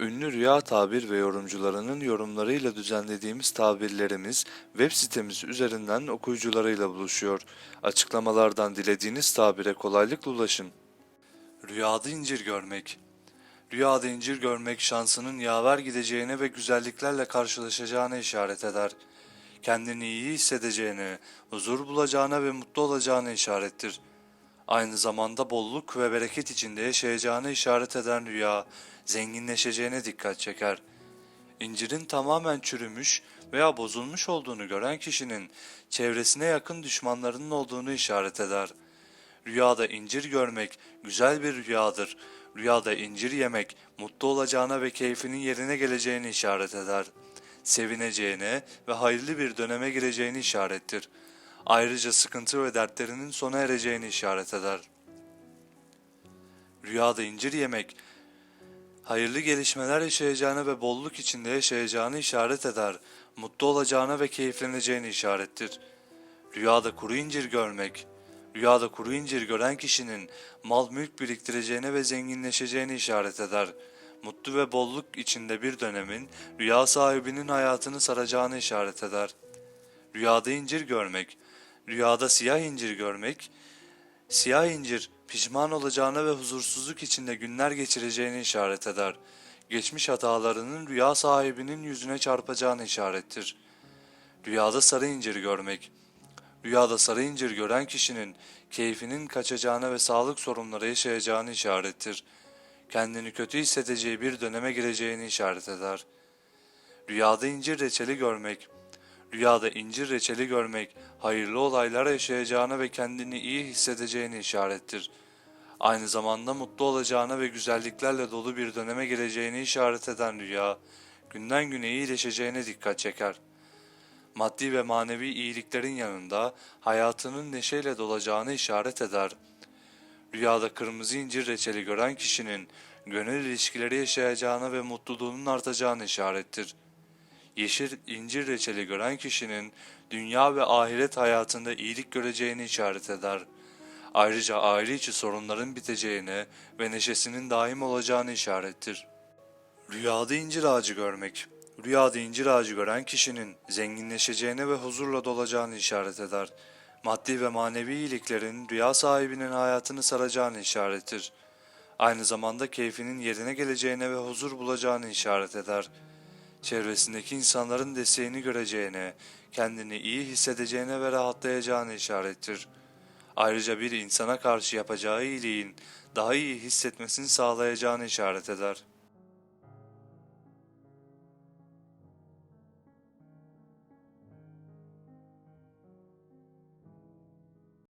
Ünlü rüya tabir ve yorumcularının yorumlarıyla düzenlediğimiz tabirlerimiz web sitemiz üzerinden okuyucularıyla buluşuyor. Açıklamalardan dilediğiniz tabire kolaylıkla ulaşın. Rüyada incir görmek Rüyada incir görmek şansının yaver gideceğine ve güzelliklerle karşılaşacağına işaret eder. Kendini iyi hissedeceğine, huzur bulacağına ve mutlu olacağına işarettir. Aynı zamanda bolluk ve bereket içinde yaşayacağına işaret eden rüya, zenginleşeceğine dikkat çeker. İncirin tamamen çürümüş veya bozulmuş olduğunu gören kişinin çevresine yakın düşmanlarının olduğunu işaret eder. Rüyada incir görmek güzel bir rüyadır. Rüyada incir yemek mutlu olacağına ve keyfinin yerine geleceğini işaret eder. Sevineceğine ve hayırlı bir döneme gireceğini işarettir. Ayrıca sıkıntı ve dertlerinin sona ereceğini işaret eder. Rüyada incir yemek hayırlı gelişmeler yaşayacağını ve bolluk içinde yaşayacağını işaret eder. Mutlu olacağına ve keyifleneceğini işarettir. Rüyada kuru incir görmek, rüyada kuru incir gören kişinin mal mülk biriktireceğine ve zenginleşeceğini işaret eder. Mutlu ve bolluk içinde bir dönemin rüya sahibinin hayatını saracağını işaret eder. Rüyada incir görmek, rüyada siyah incir görmek, Siyah incir pişman olacağına ve huzursuzluk içinde günler geçireceğini işaret eder. Geçmiş hatalarının rüya sahibinin yüzüne çarpacağını işarettir. Rüyada sarı incir görmek. Rüyada sarı incir gören kişinin keyfinin kaçacağına ve sağlık sorunları yaşayacağını işarettir. Kendini kötü hissedeceği bir döneme gireceğini işaret eder. Rüyada incir reçeli görmek. Rüyada incir reçeli görmek, hayırlı olaylar yaşayacağına ve kendini iyi hissedeceğini işarettir. Aynı zamanda mutlu olacağına ve güzelliklerle dolu bir döneme gireceğini işaret eden rüya, günden güne iyileşeceğine dikkat çeker. Maddi ve manevi iyiliklerin yanında hayatının neşeyle dolacağını işaret eder. Rüyada kırmızı incir reçeli gören kişinin gönül ilişkileri yaşayacağına ve mutluluğunun artacağını işarettir. Yeşil incir reçeli gören kişinin dünya ve ahiret hayatında iyilik göreceğini işaret eder. Ayrıca aile içi sorunların biteceğine ve neşesinin daim olacağını işarettir. Rüyada incir ağacı görmek Rüyada incir ağacı gören kişinin zenginleşeceğine ve huzurla dolacağını işaret eder. Maddi ve manevi iyiliklerin rüya sahibinin hayatını saracağını işarettir. Aynı zamanda keyfinin yerine geleceğine ve huzur bulacağını işaret eder çevresindeki insanların desteğini göreceğine, kendini iyi hissedeceğine ve rahatlayacağını işarettir. Ayrıca bir insana karşı yapacağı iyiliğin daha iyi hissetmesini sağlayacağını işaret eder.